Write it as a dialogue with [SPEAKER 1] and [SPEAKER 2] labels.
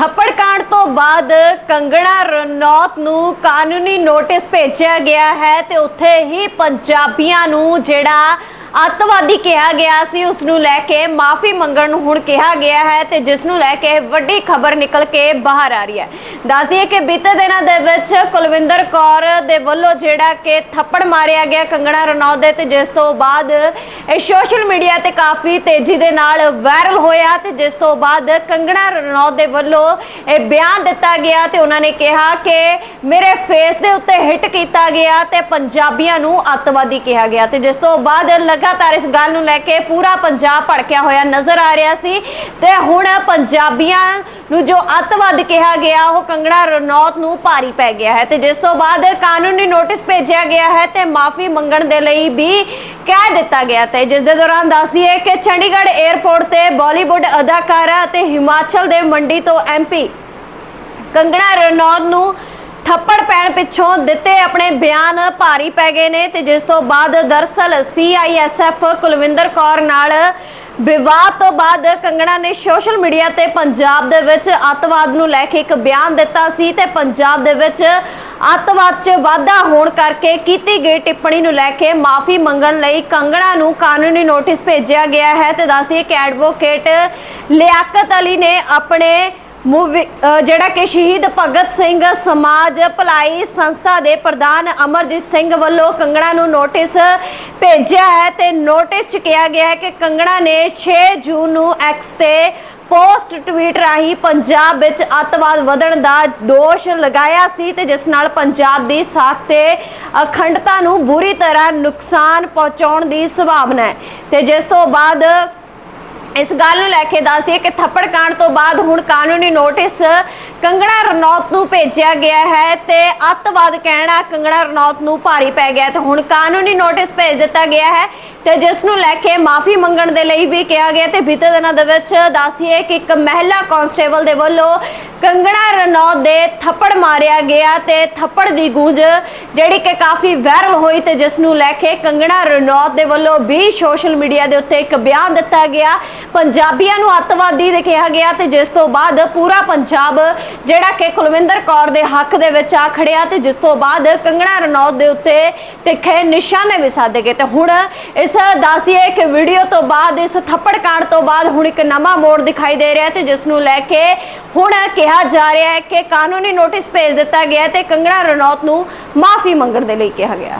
[SPEAKER 1] ਥੱਪੜ ਕਾਂਡ ਤੋਂ ਬਾਅਦ ਕੰਗਣਾ ਰਣੌਤ ਨੂੰ ਕਾਨੂੰਨੀ ਨੋਟਿਸ ਭੇਜਿਆ ਗਿਆ ਹੈ ਤੇ ਉੱਥੇ ਹੀ ਪੰਜਾਬੀਆਂ ਨੂੰ ਜਿਹੜਾ ਅੱਤਵਾਦੀ ਕਿਹਾ ਗਿਆ ਸੀ ਉਸ ਨੂੰ ਲੈ ਕੇ ਮਾਫੀ ਮੰਗਣ ਨੂੰ ਹੁਣ ਕਿਹਾ ਗਿਆ ਹੈ ਤੇ ਜਿਸ ਨੂੰ ਲੈ ਕੇ ਵੱਡੀ ਖਬਰ ਨਿਕਲ ਕੇ ਬਾਹਰ ਆ ਰਹੀ ਹੈ। ਦੱਸ ਕਿ ਬੀਤੇ ਦਿਨਾਂ ਦੇ ਵਿੱਚ ਕੁਲਵਿੰਦਰ ਕੌਰ ਦੇ ਵੱਲੋਂ ਜਿਹੜਾ ਕਿ ਥੱਪੜ ਮਾਰਿਆ ਗਿਆ ਕੰਗਣਾ ਰਣੌਤ ਦੇ ਤੇ ਜਿਸ ਤੋਂ ਬਾਅਦ ਇਹ ਸੋਸ਼ਲ ਮੀਡੀਆ ਤੇ ਕਾਫੀ ਤੇਜ਼ੀ ਦੇ ਨਾਲ ਵਾਇਰਲ ਹੋਇਆ ਤੇ ਜਿਸ ਤੋਂ ਬਾਅਦ ਕੰਗਣਾ ਰਣੌਤ ਦੇ ਵੱਲੋਂ ਇਹ ਬਿਆਨ ਦਿੱਤਾ ਗਿਆ ਤੇ ਉਹਨਾਂ ਨੇ ਕਿਹਾ ਕਿ ਮੇਰੇ ਫੇਸ ਦੇ ਉੱਤੇ ਹਿੱਟ ਕੀਤਾ ਗਿਆ ਤੇ ਪੰਜਾਬੀਆਂ ਨੂੰ ਅੱਤਵਾਦੀ ਕਿਹਾ ਗਿਆ ਤੇ ਜਿਸ ਤੋਂ ਬਾਅਦ ਲਗਾਤਾਰ ਇਸ ਗੱਲ ਨੂੰ ਲੈ ਕੇ ਪੂਰਾ ਪੰਜਾਬ ਭੜਕਿਆ ਹੋਇਆ ਨਜ਼ਰ ਆ ਰਿਹਾ ਸੀ ਤੇ ਹੁਣ ਪੰਜਾਬੀਆਂ ਨੂੰ ਜੋ ਅੱਤਵਾਦ ਕਿਹਾ ਗਿਆ, ਉਹ ਕੰਗਣਾ ਰਣੌਤ ਨੂੰ ਭਾਰੀ ਪੈ ਗਿਆ ਹੈ ਤੇ ਜਿਸ ਤੋਂ ਬਾਅਦ ਕਾਨੂੰਨੀ ਨੋਟਿਸ ਭੇਜਿਆ ਗਿਆ ਹੈ ਤੇ ਮਾਫੀ ਮੰਗਣ ਦੇ ਲਈ ਵੀ ਕਹਿ ਦਿੱਤਾ ਗਿਆ ਤੇ ਜਿਸ ਦੇ ਦੌਰਾਨ ਦੱਸਦੀ ਦਈਏ ਕਿ ਚੰਡੀਗੜ੍ਹ 에ਅਰਪੋਰਟ ਤੇ ਬਾਲੀਵੁੱਡ ਅਦਾਕਾਰਾ ਅਤੇ ਹਿਮਾਚਲ ਦੇ ਮੰਡੀ ਤੋਂ ਐਮਪੀ ਕੰਗਣਾ ਰਣੌਤ ਨੂੰ ਥੱਪੜ ਪੈਣ ਪਿੱਛੋਂ ਦਿੱਤੇ ਆਪਣੇ ਬਿਆਨ ਭਾਰੀ ਪੈ ਗਏ ਨੇ ਤੇ ਜਿਸ ਤੋਂ ਬਾਅਦ ਦਰਸਲ ਸੀਆਈਐਸਐਫ ਕੁਲਵਿੰਦਰ ਕੌਰ ਨਾਲ ਵਿਵਾਦ ਤੋਂ ਬਾਅਦ ਕੰਗਣਾ ਨੇ ਸੋਸ਼ਲ ਮੀਡੀਆ ਤੇ ਪੰਜਾਬ ਦੇ ਵਿੱਚ ਅੱਤਵਾਦ ਨੂੰ ਲੈ ਕੇ ਇੱਕ ਬਿਆਨ ਦਿੱਤਾ ਸੀ ਤੇ ਪੰਜਾਬ ਦੇ ਵਿੱਚ ਅੱਤਵਾਦ 'ਚ ਵਾਧਾ ਹੋਣ ਕਰਕੇ ਕੀਤੀ ਗਈ ਟਿੱਪਣੀ ਨੂੰ ਲੈ ਕੇ ਮਾਫੀ ਮੰਗਣ ਲਈ ਕੰਗਣਾ ਨੂੰ ਕਾਨੂੰਨੀ ਨੋਟਿਸ ਭੇਜਿਆ ਗਿਆ ਹੈ ਤੇ ਦੱਸਦੀਏ ਕਿ ਐਡਵੋਕੇਟ ਲਿਆਕਤ ਅਲੀ ਨੇ ਆਪਣੇ ਮੂਵੀ ਅ, ਜਿਹੜਾ ਕਿ ਸ਼ਹੀਦ ਭਗਤ ਸਿੰਘ ਸਮਾਜ ਭਲਾਈ ਸੰਸਥਾ ਦੇ ਪ੍ਰਧਾਨ ਅਮਰਜੀਤ ਸਿੰਘ ਵੱਲੋਂ ਕੰਗਣਾ ਨੂੰ ਨੋਟਿਸ ਭੇਜਿਆ ਹੈ ਤੇ ਨੋਟਿਸ 'ਚ ਕਿਹਾ ਗਿਆ ਹੈ ਕਿ ਕੰਗਣਾ ਨੇ 6 ਜੂਨ ਨੂੰ ਐਕਸ ਤੇ ਪੋਸਟ ਟਵੀਟ ਰਾਹੀਂ ਪੰਜਾਬ ਵਿੱਚ ਅੱਤਵਾਦ ਵਧਣ ਦਾ ਦੋਸ਼ ਲਗਾਇਆ ਸੀ ਤੇ ਜਿਸ ਨਾਲ ਪੰਜਾਬ ਦੀ ਸਾਖ ਤੇ ਅਖੰਡਤਾ ਨੂੰ ਬੁਰੀ ਤਰ੍ਹਾਂ ਨੁਕਸਾਨ ਪਹੁੰਚਾਉਣ ਦੀ ਸੰਭਾਵਨਾ ਹੈ। ਤੇ ਜਿਸ ਤੋਂ ਬਾਅਦ ਇਸ ਗੱਲ ਨੂੰ ਲੈ ਕੇ ਦੱਸਦੀ ਹੈ ਕਿ ਥੱਪੜ ਕਾਂਡ ਤੋਂ ਬਾਅਦ ਹੁਣ ਕਾਨੂੰਨੀ ਨੋਟਿਸ ਕੰਗਣਾ ਰਣੌਤ ਨੂੰ ਭੇਜਿਆ ਗਿਆ ਹੈ ਤੇ ਅੱਤਵਾਦ ਕਹਿਣਾ ਕੰਗਣਾ ਰਣੌਤ ਨੂੰ ਭਾਰੀ ਪੈ ਗਿਆ ਹੈ ਤੇ ਹੁਣ ਕਾਨੂੰਨੀ ਨੋਟਿਸ ਭੇਜ ਦਿੱਤਾ ਗਿਆ ਹੈ ਤੇ ਜਿਸ ਨੂੰ ਲੈ ਕੇ ਮਾਫੀ ਮੰਗਣ ਦੇ ਲਈ ਵੀ ਕਿਹਾ ਗਿਆ ਤੇ ਬੀਤੇ ਦਿਨਾਂ ਦੇ ਵਿੱਚ ਦੱਸਦੀਏ ਕਿ ਇੱਕ ਮਹਿਲਾ ਕਾਂਸਟੇਬਲ ਦੇ ਵੱਲੋਂ ਕੰਗਣਾ ਰਣੌਤ ਦੇ ਥੱਪੜ ਮਾਰਿਆ ਗਿਆ ਤੇ ਥੱਪੜ ਦੀ ਗੂੰਜ ਜਿਹੜੀ ਕਿ ਕਾਫੀ ਵਾਇਰਲ ਹੋਈ ਤੇ ਜਿਸ ਨੂੰ ਲੈ ਕੇ ਕੰਗਣਾ ਰਣੌਤ ਦੇ ਵੱਲੋਂ ਵੀ ਸੋਸ਼ਲ ਮੀਡੀਆ ਦੇ ਉੱਤੇ ਇੱਕ ਬਿਆਨ ਦਿੱਤਾ ਗਿਆ। ਪੰਜਾਬੀਆਂ ਨੂੰ ਅੱਤਵਾਦੀ ਦੇ ਕਿਹਾ ਗਿਆ ਤੇ ਜਿਸ ਤੋਂ ਬਾਅਦ ਪੂਰਾ ਪੰਜਾਬ ਜਿਹੜਾ ਕਿ ਕੁਲਵਿੰਦਰ ਕੌਰ ਦੇ ਹੱਕ ਦੇ ਵਿੱਚ ਆ ਖੜਿਆ ਤੇ ਜਿਸ ਤੋਂ ਬਾਅਦ ਕੰਗਣਾ ਰਣੌਤ ਦੇ ਉੱਤੇ ਤਿੱਖੇ ਨਿਸ਼ਾਨੇ ਵੀ ਸਾਧੇ ਗਏ। ਤੇ ਹੁਣ ਇਸ ਦੱਸਦੀ ਹੈ ਕਿ ਵੀਡੀਓ ਤੋਂ ਬਾਅਦ, ਇਸ ਥੱਪੜ ਕਾਂਡ ਤੋਂ ਬਾਅਦ ਹੁਣ ਇੱਕ ਨਵਾਂ ਮੋੜ ਦਿਖਾਈ ਦੇ ਰਿਹਾ ਹੈ ਤੇ ਜਿਸ ਨੂੰ ਲੈ ਕੇ ਹੁਣ ਕਿਹਾ ਜਾ ਰਿਹਾ ਹੈ ਕਿ ਕਾਨੂੰਨੀ ਨੋਟਿਸ ਭੇਜ ਦਿੱਤਾ ਗਿਆ ਹੈ ਤੇ ਕੰਗਣਾ ਰਣੌਤ ਨੂੰ ਮਾਫੀ ਮੰਗਣ ਦੇ ਲਈ ਕਿਹਾ ਗਿਆ ਹੈ।